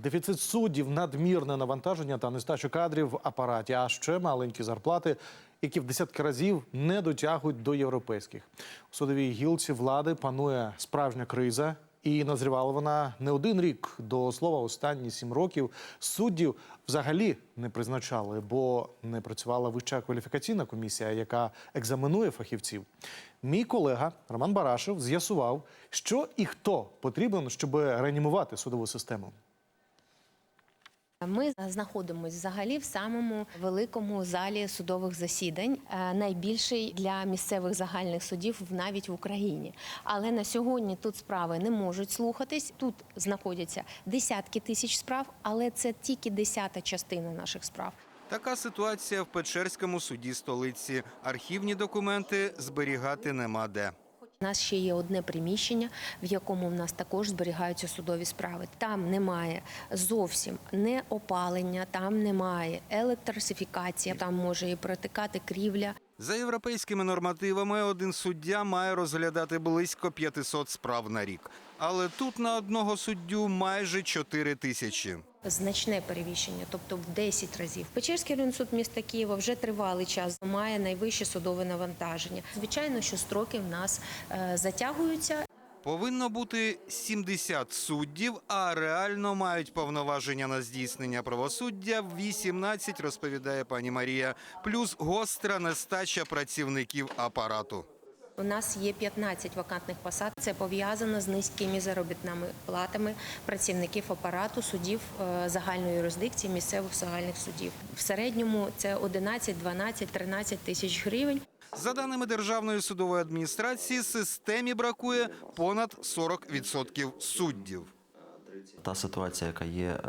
Дефіцит суддів, надмірне навантаження та нестача кадрів в апараті, а ще маленькі зарплати, які в десятки разів не дотягують до європейських. У судовій гілці влади панує справжня криза, і назрівала вона не один рік. До слова, останні сім років суддів взагалі не призначали, бо не працювала вища кваліфікаційна комісія, яка екзаменує фахівців. Мій колега Роман Барашев з'ясував, що і хто потрібен, щоб реанімувати судову систему. Ми знаходимося взагалі в самому великому залі судових засідань, е, найбільший для місцевих загальних судів навіть в Україні. Але на сьогодні тут справи не можуть слухатись. Тут знаходяться десятки тисяч справ, але це тільки десята частина наших справ. Така ситуація в Печерському суді столиці. Архівні документи зберігати нема де. У нас ще є одне приміщення, в якому в нас також зберігаються судові справи. Там немає зовсім не опалення, там немає електросифікації, там може і протикати крівля. За європейськими нормативами один суддя має розглядати близько 500 справ на рік. Але тут на одного суддю майже 4 тисячі. Значне перевіщення, тобто в 10 разів. Печерський районний суд міста Києва вже тривалий час має найвище судове навантаження. Звичайно, що строки в нас е, затягуються. Повинно бути 70 суддів, а реально мають повноваження на здійснення правосуддя 18, розповідає пані Марія. Плюс гостра нестача працівників апарату. У нас є 15 вакантних посад. Це пов'язано з низькими заробітними платами працівників апарату судів е, загальної юрисдикції місцевих загальних судів. В середньому це 11, 12, 13 тисяч гривень. За даними Державної судової адміністрації, системі бракує понад 40% суддів. Та ситуація, яка є е,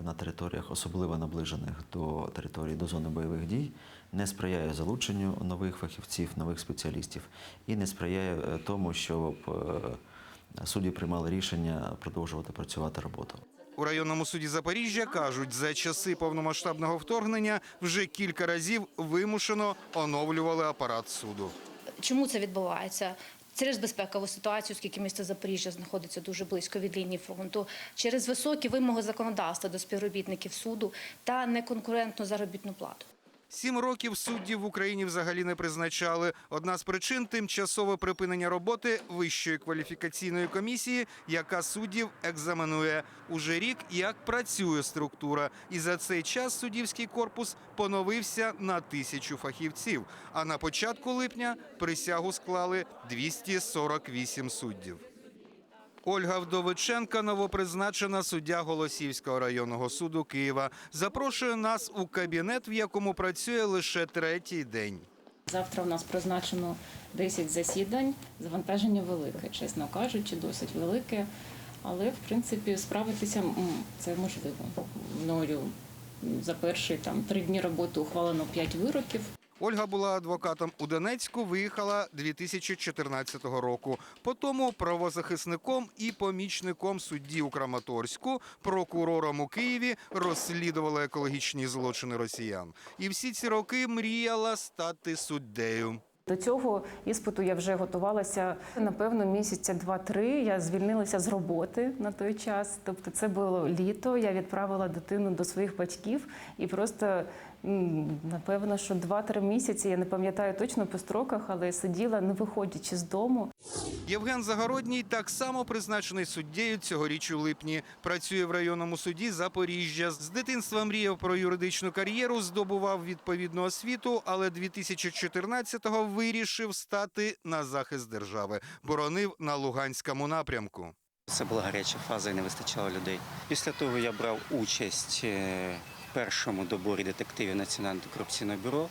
в- на територіях, особливо наближених до території до зони бойових дій, не сприяє залученню нових фахівців, нових спеціалістів і не сприяє е, тому, щоб е, судді приймали рішення продовжувати працювати роботу. У районному суді Запоріжжя кажуть, за часи повномасштабного вторгнення вже кілька разів вимушено оновлювали апарат суду. Чому це відбувається? Через безпекову ситуацію, оскільки місто Запоріжжя знаходиться дуже близько від лінії фронту, через високі вимоги законодавства до співробітників суду та неконкурентну заробітну плату. Сім років суддів в Україні взагалі не призначали. Одна з причин тимчасове припинення роботи Вищої кваліфікаційної комісії, яка суддів екзаменує. Уже рік як працює структура, і за цей час суддівський корпус поновився на тисячу фахівців. А на початку липня присягу склали 248 суддів. Ольга Вдовиченка, новопризначена суддя Голосівського районного суду Києва, запрошує нас у кабінет, в якому працює лише третій день. Завтра у нас призначено 10 засідань. Завантаження велике, чесно кажучи, досить велике. Але в принципі справитися це можливо. Мною за перші там три дні роботи ухвалено 5 вироків. Ольга була адвокатом у Донецьку, виїхала 2014 року. Потім правозахисником і помічником судді у Краматорську, прокурором у Києві розслідувала екологічні злочини росіян. І всі ці роки мріяла стати суддею. До цього іспиту я вже готувалася напевно місяця два-три. Я звільнилася з роботи на той час. Тобто, це було літо. Я відправила дитину до своїх батьків і просто напевно, що два-три місяці. Я не пам'ятаю точно по строках, але сиділа, не виходячи з дому. Євген Загородній так само призначений суддєю цьогоріч у липні. Працює в районному суді Запоріжжя. З дитинства мріяв про юридичну кар'єру, здобував відповідну освіту, але 2014-го вирішив стати на захист держави. Боронив на Луганському напрямку. Це була гаряча фаза і не вистачало людей. Після того я брав участь е, першому доборі детективів Національного антикорупційного бюро.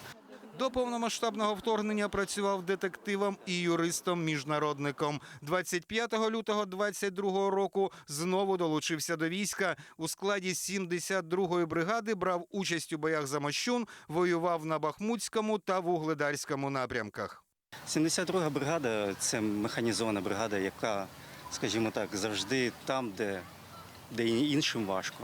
До повномасштабного вторгнення працював детективом і юристом-міжнародником. 25 лютого 22 року знову долучився до війська. У складі 72-ї бригади брав участь у боях за Мощун, воював на Бахмутському та Вугледарському напрямках. 72-га бригада це механізована бригада, яка, скажімо так, завжди там, де, де іншим важко.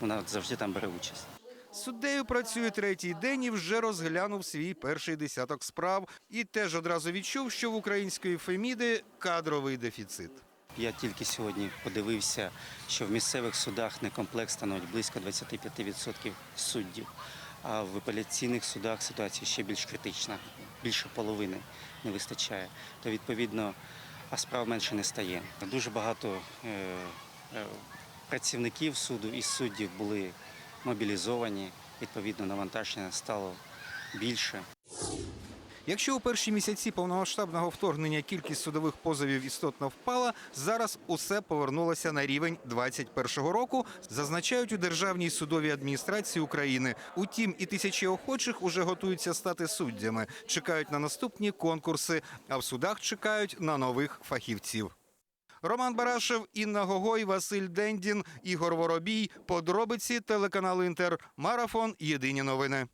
Вона завжди там бере участь. Суддею працює третій день і вже розглянув свій перший десяток справ. І теж одразу відчув, що в української Феміди кадровий дефіцит. Я тільки сьогодні подивився, що в місцевих судах некомплект становить близько 25% суддів. А в апеляційних судах ситуація ще більш критична, більше половини не вистачає. То відповідно, а справ менше не стає. Дуже багато е, е, працівників суду і суддів були мобілізовані. Відповідно, навантаження стало більше. Якщо у перші місяці повномасштабного вторгнення кількість судових позовів істотно впала, зараз усе повернулося на рівень 2021 року, зазначають у Державній судовій адміністрації України. Утім, і тисячі охочих уже готуються стати суддями, чекають на наступні конкурси, а в судах чекають на нових фахівців. Роман Барашев, Інна Гогой, Василь Дендін, Ігор Воробій. Подробиці телеканал Інтер. Марафон. Єдині новини.